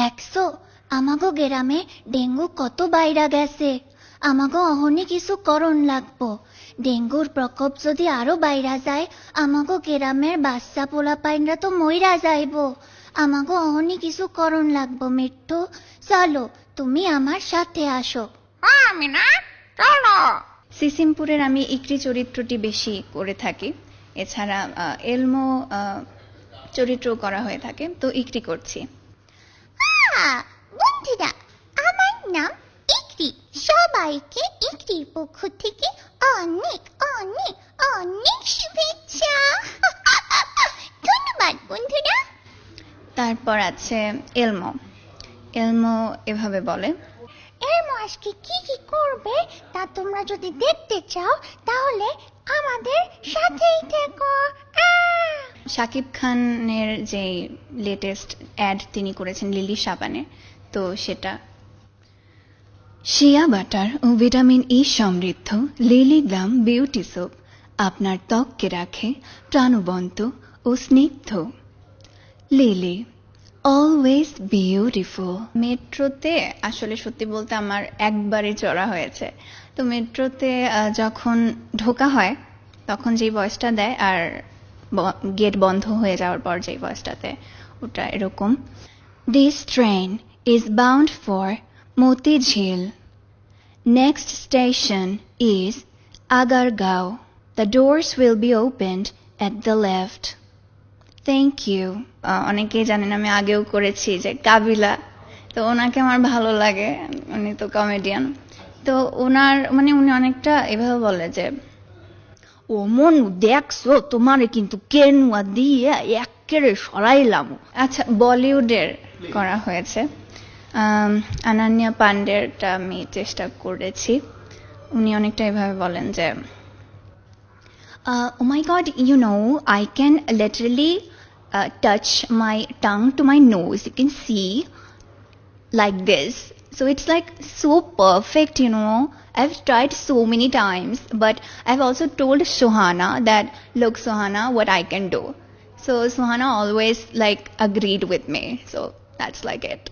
দেখছ? আমাগো গ্রামে ডেঙ্গু কত বাইরা গেছে আমাগো অহনি কিছু করণ লাগবো। ডেঙ্গুর প্রকোপ যদি আরও বাইরা যায় আমাগো গ্রামের বাচ্চা পোলা পাইনরা তো মইরা যাইবো। আমাগো অহনি কিছু করণ লাগবো মিঠু। চলো তুমি আমার সাথে আসো। আমি না চলো। সিসিমপুরের আমি ইকরি চরিত্রটি বেশি করে থাকি। এছাড়া এলমো চরিত্র করা হয়ে থাকে। তো ইকরি করছি। বন্ধুরা আমার নাম ইকরি। সবাইকে ইকরির পক্ষ থেকে অনেক অনেক অনেক শুভেচ্ছা। ধন্যবাদ বন্ধুরা। তারপর আছে এলমো। এলমো এভাবে বলে। এর আজকে কি কি করবে তা তোমরা যদি দেখতে চাও তাহলে আমাদের সাথেই থেকো! শাকিব খানের যে লেটেস্ট অ্যাড তিনি করেছেন, লিলি সাবানে তো সেটা। শিয়া বাটার ও ভিটামিন ই সমৃদ্ধ লিলি গ্লাম বিউটি সোপ আপনার ত্বককে রাখে, প্রাণবন্ত ও স্নিগ্ধ। লিলি অলওয়েজ বিউটিফুল মেট্রোতে, আসলে সত্যি বলতে আমার একবারে চড়া হয়েছে। তো মেট্রোতে যখন ঢোকা হয়, তখন যেই ভয়েসটা দেয়, আর গেট বন্ধ হয়ে যাওয়ার পর যে ভয়েসটাতে ওটা এরকম this train is bound for Motijheel next station is Agargaon the doors will be opened at the left thank you অনেকেই জানেন আমি আগেও করেছি যে কাবিলা। তো ওনাকে আমার ভালো লাগে, উনি তো কমেডিয়ান তো ওনার মানে উনি অনেকটা এভাবে বলে যে ও মনু দেখছ? তোমারে কিন্তু কেনুয়া দিয়ে একেরে সরাইলাম আচ্ছা বলিউডের করা হয়েছে। আনান্যা পান্ডেরটা আমি চেষ্টা করেছি। উনি অনেকটা এভাবে বলেন যে ও my god you know I can literally touch my tongue to my nose you can see like this. So it's like so perfect, you know. I've tried so many times, but I've also told Suhana that, look, Suhana, what I can do. So Suhana always like agreed with me. So that's like it.